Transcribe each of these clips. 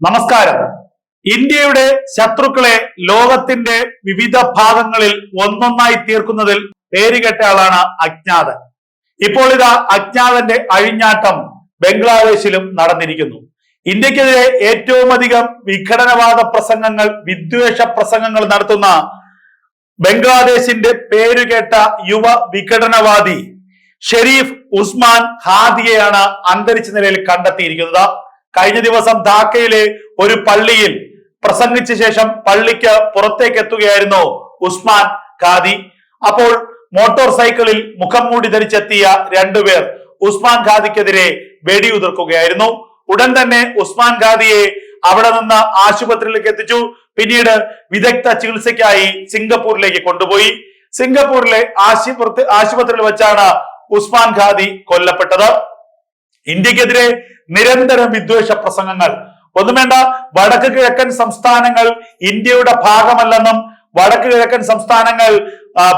നമസ്കാരം. ഇന്ത്യയുടെ ശത്രുക്കളെ ലോകത്തിന്റെ വിവിധ ഭാഗങ്ങളിൽ ഒന്നൊന്നായി തീർക്കുന്നതിൽ പേരുകെട്ട ആളാണ് അജ്ഞാതൻ. ഇപ്പോൾ ഇതാ അജ്ഞാതന്റെ അഴിഞ്ഞാട്ടം ബംഗ്ലാദേശിലും നടന്നിരിക്കുന്നു. ഇന്ത്യക്കെതിരെ ഏറ്റവും അധികം വിഘടനവാദ പ്രസംഗങ്ങൾ വിദ്വേഷ പ്രസംഗങ്ങൾ നടത്തുന്ന ബംഗ്ലാദേശിന്റെ പേരുകേട്ട യുവ വിഘടനവാദി ഷെരീഫ് ഉസ്മാൻ ഹാദിയെയാണ് അന്തരിച്ച നിലയിൽ കണ്ടെത്തിയിരിക്കുന്നത്. കഴിഞ്ഞ ദിവസം ധാക്കയിലെ ഒരു പള്ളിയിൽ പ്രസംഗിച്ച ശേഷം പള്ളിക്ക് പുറത്തേക്ക് എത്തുകയായിരുന്നു ഉസ്മാൻ ഖാദി. അപ്പോൾ മോട്ടോർ സൈക്കിളിൽ മുഖം മൂടി ധരിച്ചെത്തിയ രണ്ടുപേർ ഉസ്മാൻ ഖാദിക്കെതിരെ വെടിയുതിർക്കുകയായിരുന്നു ഉടൻ തന്നെ ഉസ്മാൻ ഖാദിയെ അവിടെ നിന്ന് ആശുപത്രിയിലേക്ക് എത്തിച്ചു. പിന്നീട് വിദഗ്ധ ചികിത്സയ്ക്കായി സിംഗപ്പൂരിലേക്ക് കൊണ്ടുപോയി. സിംഗപ്പൂരിലെ ആശുപത്രി ആശുപത്രിയിൽ വെച്ചാണ് ഉസ്മാൻ ഖാദി കൊല്ലപ്പെട്ടത്. ഇന്ത്യക്കെതിരെ നിരന്തരം വിദ്വേഷ പ്രസംഗങ്ങൾ. ഒന്നും വേണ്ട വടക്ക് കിഴക്കൻ സംസ്ഥാനങ്ങൾ ഇന്ത്യയുടെ ഭാഗമല്ലെന്നും വടക്ക് കിഴക്കൻ സംസ്ഥാനങ്ങൾ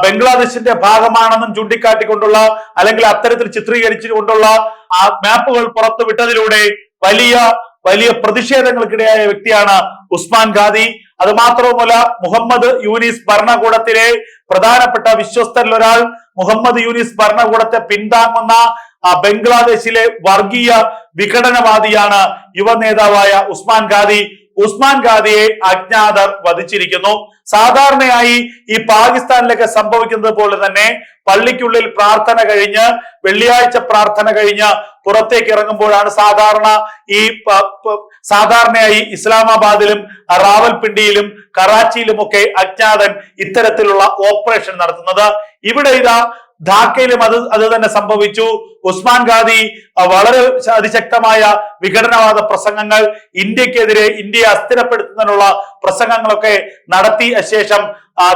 ബംഗ്ലാദേശിന്റെ ഭാഗമാണെന്നും ചൂണ്ടിക്കാട്ടിക്കൊണ്ടുള്ള അല്ലെങ്കിൽ അത്തരത്തിൽ ചിത്രീകരിച്ചുകൊണ്ടുള്ള ആ മാപ്പുകൾ പുറത്തുവിട്ടതിലൂടെ വലിയ വലിയ പ്രതിഷേധങ്ങൾക്കിടയായ വ്യക്തിയാണ് ഉസ്മാൻ ഖാദി. അത് മാത്രവുമല്ല മുഹമ്മദ് യൂനിസ് ഭരണകൂടത്തിലെ പ്രധാനപ്പെട്ട വിശ്വസ്തരിൽ ഒരാൾ മുഹമ്മദ് യൂനിസ് ഭരണകൂടത്തെ പിന്താങ്ങുന്ന ബംഗ്ലാദേശിലെ വർഗീയ വിഘടനവാദിയാണ് യുവ നേതാവായ ഉസ്മാൻ ഖാദി. ഉസ്മാൻ ഖാദിയെ അജ്ഞാതർ വധിച്ചിരിക്കുന്നു. സാധാരണയായി ഈ പാകിസ്ഥാനിലൊക്കെ സംഭവിക്കുന്നത് പോലെ തന്നെ പള്ളിക്കുള്ളിൽ പ്രാർത്ഥന കഴിഞ്ഞ് വെള്ളിയാഴ്ച പ്രാർത്ഥന കഴിഞ്ഞ് പുറത്തേക്ക് ഇറങ്ങുമ്പോഴാണ് സാധാരണ ഈ സാധാരണയായി ഇസ്ലാമാബാദിലും റാവൽപിണ്ടിയിലും കറാച്ചിയിലും ഒക്കെ അജ്ഞാതൻ ഇത്തരത്തിലുള്ള ഓപ്പറേഷൻ നടത്തുന്നത്. ഇവിടെ ഇതാ ധാക്കയിലും അത് അത് തന്നെ സംഭവിച്ചു. ഉസ്മാൻ ഖാദി വളരെ അതിശക്തമായ വിഘടനവാദ പ്രസംഗങ്ങൾ ഇന്ത്യക്കെതിരെ ഇന്ത്യയെ അസ്ഥിരപ്പെടുത്തുന്നതിനുള്ള പ്രസംഗങ്ങളൊക്കെ നടത്തിയ ശേഷം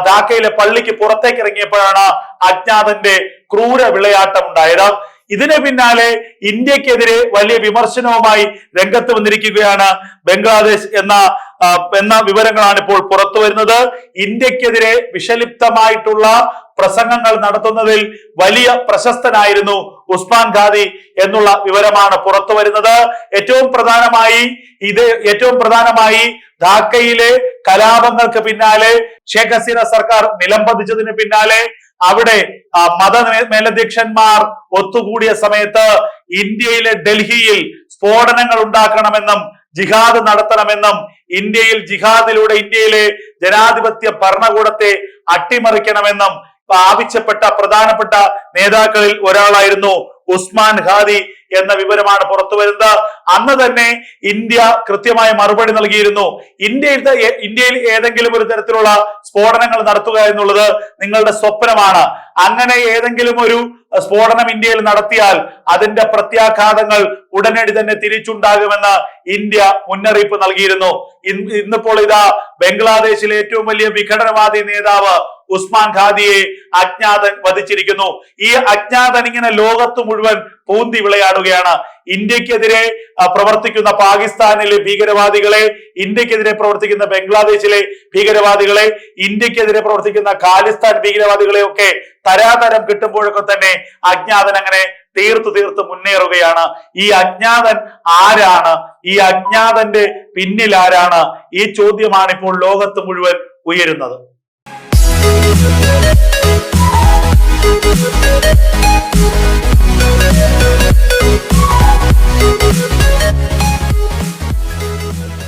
ധാക്കയിലെ പള്ളിക്ക് പുറത്തേക്ക് ഇറങ്ങിയപ്പോഴാണ് അജ്ഞാതന്റെ ക്രൂര വിളയാട്ടം ഉണ്ടായത് ഇതിന് പിന്നാലെ ഇന്ത്യക്കെതിരെ വലിയ വിമർശനവുമായി രംഗത്ത് വന്നിരിക്കുകയാണ് ബംഗ്ലാദേശ് എന്ന എന്ന വിവരങ്ങളാണ് ഇപ്പോൾ പുറത്തു വരുന്നത്. ഇന്ത്യക്കെതിരെ വിഷലിപ്തമായിട്ടുള്ള പ്രസംഗങ്ങൾ നടത്തുന്നതിൽ വലിയ പ്രശസ്തനായിരുന്നു ഉസ്മാൻ ഖാദി എന്നുള്ള വിവരമാണ് പുറത്തു വരുന്നത്. ഏറ്റവും പ്രധാനമായി ഇത് ഏറ്റവും പ്രധാനമായി ധാക്കയിലെ കലാപങ്ങൾക്ക് പിന്നാലെ ഷേഖ് ഹസീന സർക്കാർ നിലംപതിച്ചതിന് പിന്നാലെ അവിടെ മത മേലധ്യക്ഷന്മാർ ഒത്തുകൂടിയ സമയത്ത് ഇന്ത്യയിലെ ഡൽഹിയിൽ സ്ഫോടനങ്ങൾ ഉണ്ടാക്കണമെന്നും ജിഹാദ് നടത്തണമെന്നും ഇന്ത്യയിൽ ജിഹാദിലൂടെ ഇന്ത്യയിലെ ജനാധിപത്യ ഭരണകൂടത്തെ അട്ടിമറിക്കണമെന്നും ആവശ്യപ്പെട്ട പ്രധാനപ്പെട്ട നേതാക്കളിൽ ഒരാളായിരുന്നു ഉസ്മാൻ ഖാദി എന്ന വിവരമാണ് പുറത്തു വരുന്നത്. അന്ന് തന്നെ ഇന്ത്യ കൃത്യമായ മറുപടി നൽകിയിരുന്നു. ഇന്ത്യയിൽ ഇന്ത്യയിൽ ഏതെങ്കിലും ഒരു തരത്തിലുള്ള സ്ഫോടനങ്ങൾ നടത്തുക എന്നുള്ളത് നിങ്ങളുടെ സ്വപ്നമാണ്. അങ്ങനെ ഏതെങ്കിലും ഒരു സ്ഫോടനം ഇന്ത്യയിൽ നടത്തിയാൽ അതിന്റെ പ്രത്യാഘാതങ്ങൾ ഉടനടി തന്നെ തിരിച്ചുണ്ടാകുമെന്ന് ഇന്ത്യ മുന്നറിയിപ്പ് നൽകിയിരുന്നു. ഇന്ന് ഇന്നിപ്പോൾ ഇതാ ബംഗ്ലാദേശിലെ ഏറ്റവും വലിയ വിഘടനവാദി നേതാവ് ഉസ്മാൻ ഖാദിയെ അജ്ഞാതൻ വധിച്ചിരിക്കുന്നു. ഈ അജ്ഞാതൻ ഇങ്ങനെ ലോകത്ത് മുഴുവൻ പൂന്തി വിളയാടുകയാണ്. ഇന്ത്യക്കെതിരെ പ്രവർത്തിക്കുന്ന പാകിസ്ഥാനിലെ ഭീകരവാദികളെ ഇന്ത്യക്കെതിരെ പ്രവർത്തിക്കുന്ന ബംഗ്ലാദേശിലെ ഭീകരവാദികളെ ഇന്ത്യക്കെതിരെ പ്രവർത്തിക്കുന്ന ഖാലിസ്ഥാൻ ഭീകരവാദികളെ ഒക്കെ തരാതരം കിട്ടുമ്പോഴൊക്കെ തന്നെ അജ്ഞാതൻ അങ്ങനെ തീർത്തു തീർത്ത് മുന്നേറുകയാണ്. ഈ അജ്ഞാതൻ ആരാണ്? ഈ അജ്ഞാതന്റെ പിന്നിൽ ആരാണ്? ഈ ചോദ്യമാണ് ഇപ്പോൾ ലോകത്ത് മുഴുവൻ ഉയരുന്നത്.